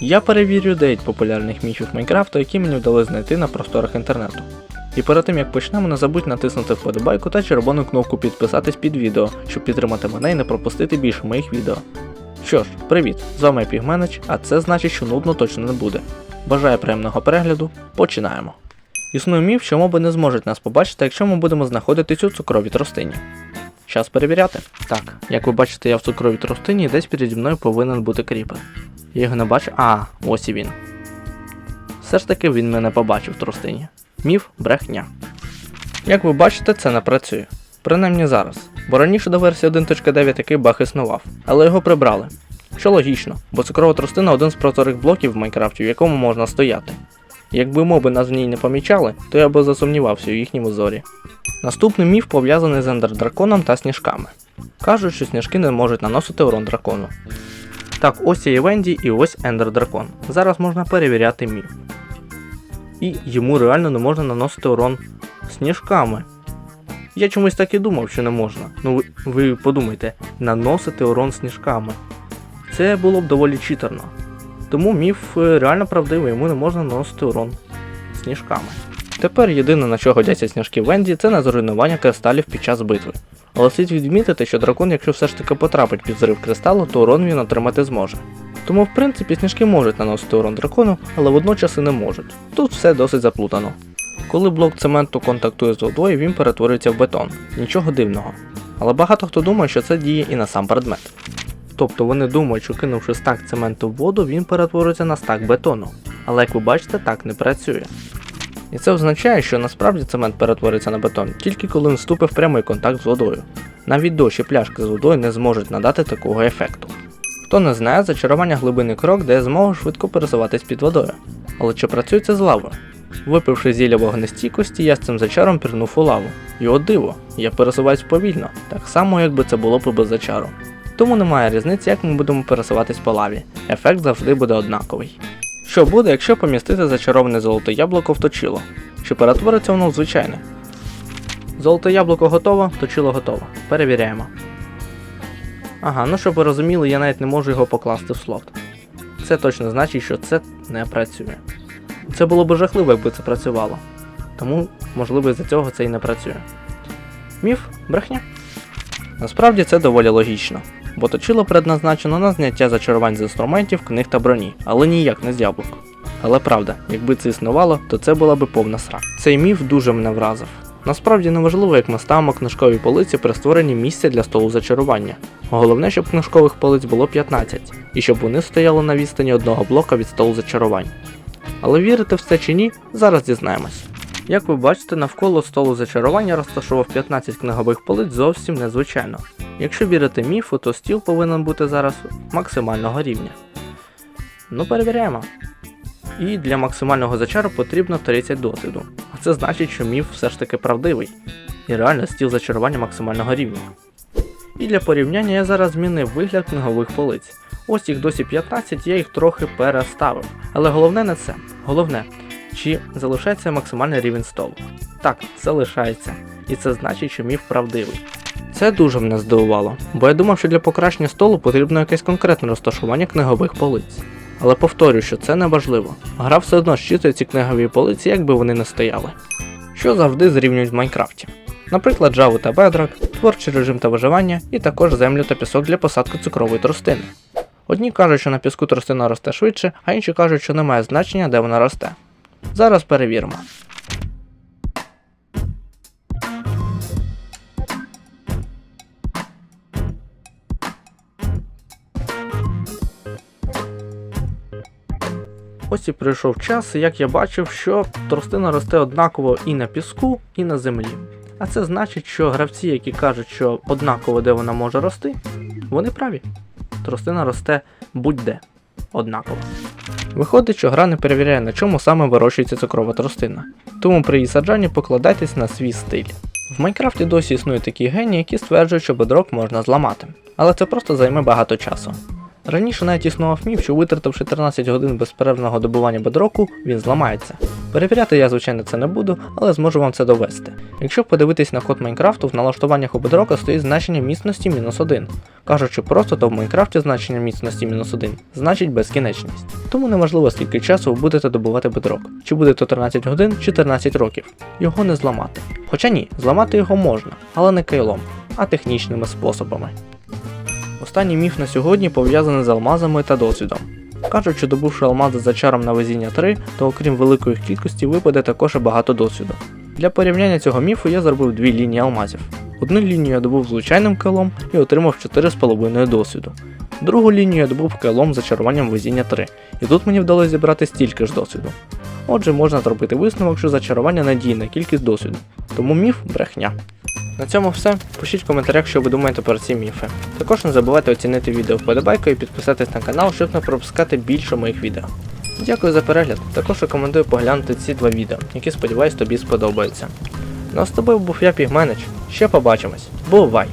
Я перевірю 9 популярних міфів Майнкрафту, які мені вдалося знайти на просторах інтернету. І перед тим як почнемо, не забудь натиснути вподобайку та червону кнопку підписатись під відео, щоб підтримати мене і не пропустити більше моїх відео. Що ж, привіт, з вами Пігменич, а це значить, що нудно точно не буде. Бажаю приємного перегляду, починаємо. Існує міф, що моби не зможуть нас побачити, якщо ми будемо знаходитись у цукровій тростині. Час перевіряти. Так, як ви бачите, я в цукровій тростині і десь переді мною повинен бути кріпер. Я його не бачу. А, ось і він. Все ж таки він мене побачив в тростині. Міф брехня. Як ви бачите, це не працює. Принаймні зараз. Бо раніше до версії 1.9 такий баг існував, але його прибрали. Що логічно, бо цукрова тростина один з прозорих блоків в Майнкрафті, в якому можна стояти. Якби моби нас в ній не помічали, то я би засумнівався у їхньому зорі. Наступний міф пов'язаний з ендердраконом та сніжками. Кажуть, що сніжки не можуть наносити урон дракону. Так, ось є Венді і ось Ендер Дракон. Зараз можна перевіряти міф. І йому реально не можна наносити урон сніжками. Я чомусь так і думав, що не можна. Ну ви, ви подумайте, наносити урон сніжками. Це було б доволі читерно. Тому міф е, реально правдивий, йому не можна наносити урон сніжками. Тепер єдине на що годяться сніжки Венді, це на зруйнування кристалів під час битви. Але слід відмітити, що дракон, якщо все ж таки потрапить під зрив кристалу, то урон він отримати зможе. Тому, в принципі, сніжки можуть наносити урон дракону, але водночас і не можуть. Тут все досить заплутано. Коли блок цементу контактує з водою, він перетворюється в бетон. Нічого дивного. Але багато хто думає, що це діє і на сам предмет. Тобто вони думають, що кинувши стак цементу в воду, він перетворюється на стак бетону. Але як ви бачите, так не працює. І це означає, що насправді цемент перетвориться на бетон тільки коли він вступить в прямий контакт з водою. Навіть дощ і пляшки з водою не зможуть надати такого ефекту. Хто не знає, зачарування глибинний крок дає змогу швидко пересуватись під водою. Але чи працює це з лавою? Випивши зілля вогнестійкості, я з цим зачаром пірнув у лаву. І о диво, я пересуваюсь повільно, так само якби це було б без зачару. Тому немає різниці, як ми будемо пересуватись по лаві. Ефект завжди буде однаковий. Що буде, якщо помістити зачароване золоте яблуко в точило? Чи перетвориться воно в звичайне? Золоте яблуко готово, точило готово. Перевіряємо. Ага, ну щоб ви розуміли, я навіть не можу його покласти в слот. Це точно значить, що це не працює. Це було б жахливо, якби це працювало. Тому, можливо, із-за цього це і не працює. Міф брехня. Насправді це доволі логічно, бо точило предназначено на зняття зачарувань з інструментів, книг та броні, але ніяк не з яблук. Але правда, якби це існувало, то це була би повна сра. Цей міф дуже мене вразив. Насправді не важливо, як ми ставимо книжкові полиці при створенні місця для столу зачарування. Головне, щоб книжкових полиць було 15, і щоб вони стояли на відстані одного блока від столу зачарувань. Але вірити в це чи ні, зараз дізнаємось. Як ви бачите, навколо столу зачарування розташував 15 книгових полиць зовсім незвичайно. Якщо вірити міфу, то стіл повинен бути зараз максимального рівня. Ну, перевіряємо. І для максимального зачару потрібно 30 досвіду. А це значить, що міф все ж таки правдивий. І реально стіл зачарування максимального рівня. І для порівняння я зараз змінив вигляд книгових полиць. Ось їх досі 15, я їх трохи переставив. Але головне не це. Головне, чи залишається максимальний рівень столу. Так, залишається. І це значить, що міф правдивий. Це дуже мене здивувало, бо я думав, що для покращення столу потрібно якесь конкретне розташування книгових полиць. Але повторюю, що це не важливо. Гра все одно щитує ці книгові полиці, як би вони не стояли. Що завжди зрівнюють в Майнкрафті. Наприклад, Java та Bedrock, творчий режим та виживання, і також землю та пісок для посадки цукрової тростини. Одні кажуть, що на піску тростина росте швидше, а інші кажуть, що немає значення, де вона росте. Зараз перевіримо. Ось і прийшов час, як я бачив, що тростина росте однаково і на піску, і на землі. А це значить, що гравці, які кажуть, що однаково де вона може рости, вони праві. Тростина росте будь-де однаково. Виходить, що гра не перевіряє, на чому саме вирощується цукрова тростина. Тому при її саджанні покладайтесь на свій стиль. В Майнкрафті досі існують такі генії, які стверджують, що бедрок можна зламати. Але це просто займе багато часу. Раніше навіть існував міф, що витративши 13 годин безперервного добування бедроку, він зламається. Перевіряти я, звичайно, це не буду, але зможу вам це довести. Якщо подивитись на код Майнкрафту, в налаштуваннях у бедрока стоїть значення міцності мінус 1. Кажучи просто, то в Майнкрафті значення міцності мінус 1 значить безкінечність. Тому неможливо скільки часу ви будете добувати бедрок, чи буде то 13 годин, чи 13 років. Його не зламати. Хоча ні, зламати його можна, але не кайлом, а технічними способами. Останній міф на сьогодні пов'язаний з алмазами та досвідом. Кажуть, що добувши алмази за чаром на везіння 3, то окрім великої кількості випаде також і багато досвіду. Для порівняння цього міфу я зробив дві лінії алмазів. Одну лінію я добув звичайним кайлом і отримав 4,5 досвіду. Другу лінію я добув кайлом з зачаруванням везіння 3, і тут мені вдалося зібрати стільки ж досвіду. Отже, можна зробити висновок, що зачарування надійна кількість досвіду, тому міф брехня. На цьому все. Пишіть в коментарях, що ви думаєте про ці міфи. Також не забувайте оцінити відео вподобайкою і підписатись на канал, щоб не пропускати більше моїх відео. Дякую за перегляд. Також рекомендую поглянути ці два відео, які сподіваюсь тобі сподобаються. Ну а з тобою був я Пігменич. Ще побачимось. Бувай!